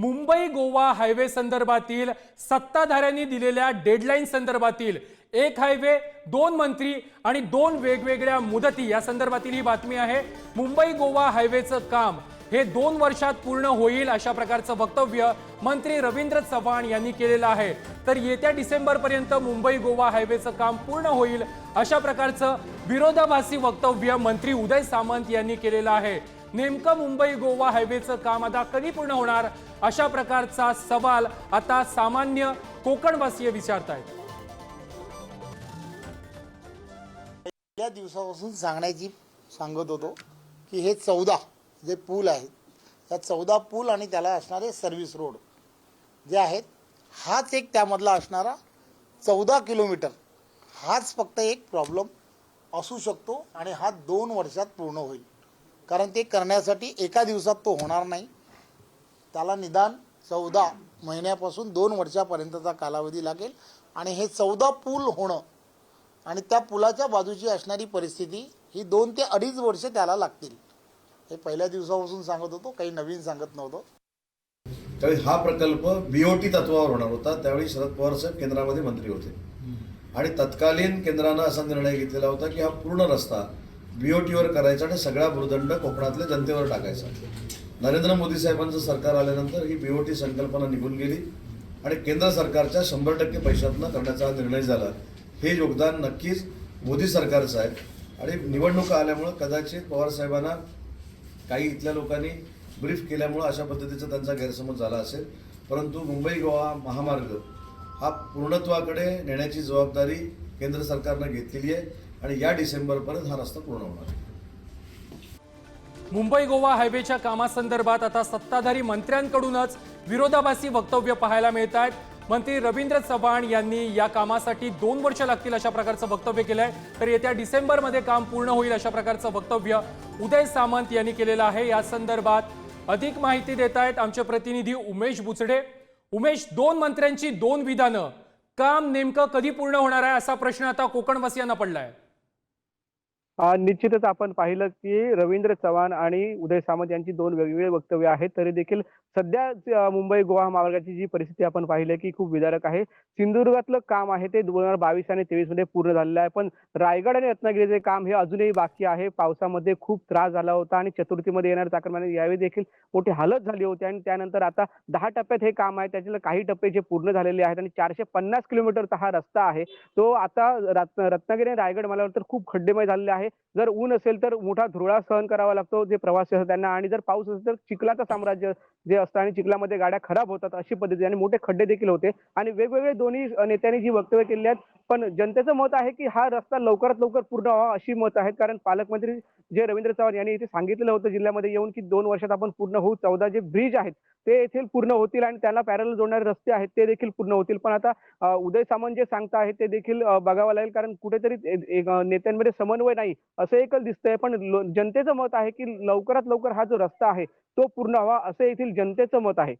Mumbai Goa highway संदर्भातील सत्ताधाऱ्यांनी दिलेल्या deadline संदर्भातील एक हायवे दोन मंत्री आणि दोन वेगवेगळ्या मुदती. या संदर्भातील ही बातमी आहे मुंबई गोवा हायवेचं काम हे दोन वर्षात पूर्ण होईल अशा प्रकारचं वक्तव्य मंत्री रवींद्र चव्हाण यांनी केलेलं आहे. तर येत्या डिसेंबरपर्यंत मुंबई गोवा हायवेचं काम पूर्ण होईल अशा प्रकारचं विरोधाभासी वक्तव्य मंत्री उदय सामंत यांनी केलेलं आहे. नेमकं मुंबई गोवा हायवेचं काम आता कधी पूर्ण होणार? अशा प्रकारचा सवाल आता सामान्य कोकणवासीय विचारतायत. या दिवसापासून सांगण्याची सांगत होतो की हे चौदा जे पूल आहेत त्या चौदा पूल आणि त्याला असणारे सर्व्हिस रोड जे आहेत हाच एक त्यामधला असणारा चौदा किलोमीटर हाच फक्त एक प्रॉब्लेम असू शकतो आणि हा दोन वर्षात पूर्ण होईल. कारण ते करण्यासाठी एका दिवसात तो होणार नाही. त्याला निदान चौदा महिन्यापासून दोन वर्षापर्यंतचा कालावधी लागेल. आणि हे चौदा पूल होणं आणि त्या पुलाच्या बाजूची असणारी परिस्थिती ही दोन ते अडीच वर्ष त्याला लागतील. हे पहिल्या दिवसापासून सांगत होतो काही नवीन सांगत नव्हतो. त्यावेळी हा प्रकल्प बीओटी तत्वावर होणार होता. त्यावेळी शरद पवार साहेब केंद्रामध्ये मंत्री होते. आणि तत्कालीन केंद्रानं असा निर्णय घेतलेला होता की हा पूर्ण रस्ता बीओटीवर करायचा आणि सगळा भूदंड कोकणातल्या जनतेवर टाकायचा. नरेंद्र मोदी साहेबांचं सरकार आल्यानंतर ही बीओटी संकल्पना निघून गेली आणि केंद्र सरकारच्या शंभर टक्के पैशातनं करण्याचा हा निर्णय झाला. हे योगदान नक्कीच मोदी सरकारचं आहे आणि निवडणुका आल्यामुळं कदाचित पवार साहेबांना काही इथल्या लोकांनी ब्रीफ केल्यामुळं अशा पद्धतीचा त्यांचा गैरसमज झाला असेल. परंतु मुंबई गोवा महामार्ग हा पूर्णत्वाकडे नेण्याची जबाबदारी केंद्र सरकारनं घेतलेली आहे. आणि या डिसेंबरपर्यंत हा रस्ता पूर्ण होणार आहे. मुंबई गोवा हायवेच्या कामासंदर्भात आता सत्ताधारी मंत्र्यांकडूनच विरोधाभासी वक्तव्य पाहायला मिळत आहेत. मंत्री रवींद्र चव्हाण यांनी या कामासाठी दोन वर्ष लागतील अशा प्रकारचं वक्तव्य केलंय. तर येत्या डिसेंबरमध्ये काम पूर्ण होईल अशा प्रकारचं वक्तव्य उदय सामंत यांनी केलेलं आहे. या संदर्भात अधिक माहिती देत आहेत आमचे प्रतिनिधी उमेश बुचडे. उमेश दोन मंत्र्यांची दोन विधानं. काम नेमकं कधी पूर्ण होणार आहे असा प्रश्न आता कोकणवासियांना पडलाय. आहे निश्चितच आपण पाहिलं की रवींद्र चव्हाण आणि उदय सामंत यांची दोन वेगवेगळे वक्तव्य आहेत तरी देखील सध्या मुंबई गोवा महामार्गाची जी परिस्थिती आपण पाहिली की खूप विदारक आहे. सिंधुदुर्गातलं काम आहे ते दोन हजार बावीस आणि तेवीसमध्ये पूर्ण झालेलं आहे. पण रायगड आणि रत्नागिरीचे काम हे अजूनही बाकी आहे. पावसामध्ये खूप त्रास झाला होता आणि चतुर्थीमध्ये येणाऱ्या चाकरमाने यावेळी देखील मोठी हालत झाली होती. आणि त्यानंतर आता दहा टप्प्यात हे काम आहे. त्याच्यातले काही टप्पे जे पूर्ण झालेले आहेत आणि चारशे पन्नास किलोमीटरचा हा रस्ता आहे. तो आता रत्नागिरी आणि रायगड मला वाटतं खूप खड्डेमय झालेले आहे. जर ऊन असेल तर मोठा धुरळा सहन करावा लागतो जे प्रवासी असतात त्यांना. आणि जर पाऊस असेल तर चिखलाचं साम्राज्य जे असतं आणि चिखलामध्ये गाड्या खराब होतात अशी पद्धती. आणि मोठे खड्डे देखील होते. आणि वेगवेगळे दोन्ही नेत्यांनी जी वक्तव्य केली आहेत पण जनतेचं मत आहे की हा रस्ता लवकरात लवकर पूर्ण व्हावा अशी मत आहेत कारण पालकमंत्री जे रवींद्र चव्हाण यांनी इथे सांगितलेलं होतं जिल्ह्यामध्ये येऊन की दोन वर्षात आपण पूर्ण होऊ चौदा जे ब्रिज आहेत ते येथील पूर्ण होतील आणि त्याला पॅरल जोडणारे रस्ते आहेत ते देखील पूर्ण होतील. पण आता उदय सामंत जे सांगता आहेत ते देखील बघावं लागेल. कारण कुठेतरी एक, नेत्यांमध्ये समन्वय नाही असं एकच दिसतंय. पण लो- जनतेचं मत आहे की लवकरात लवकर हा जो रस्ता आहे तो पूर्ण व्हावा असं येथील जनतेचं मत आहे.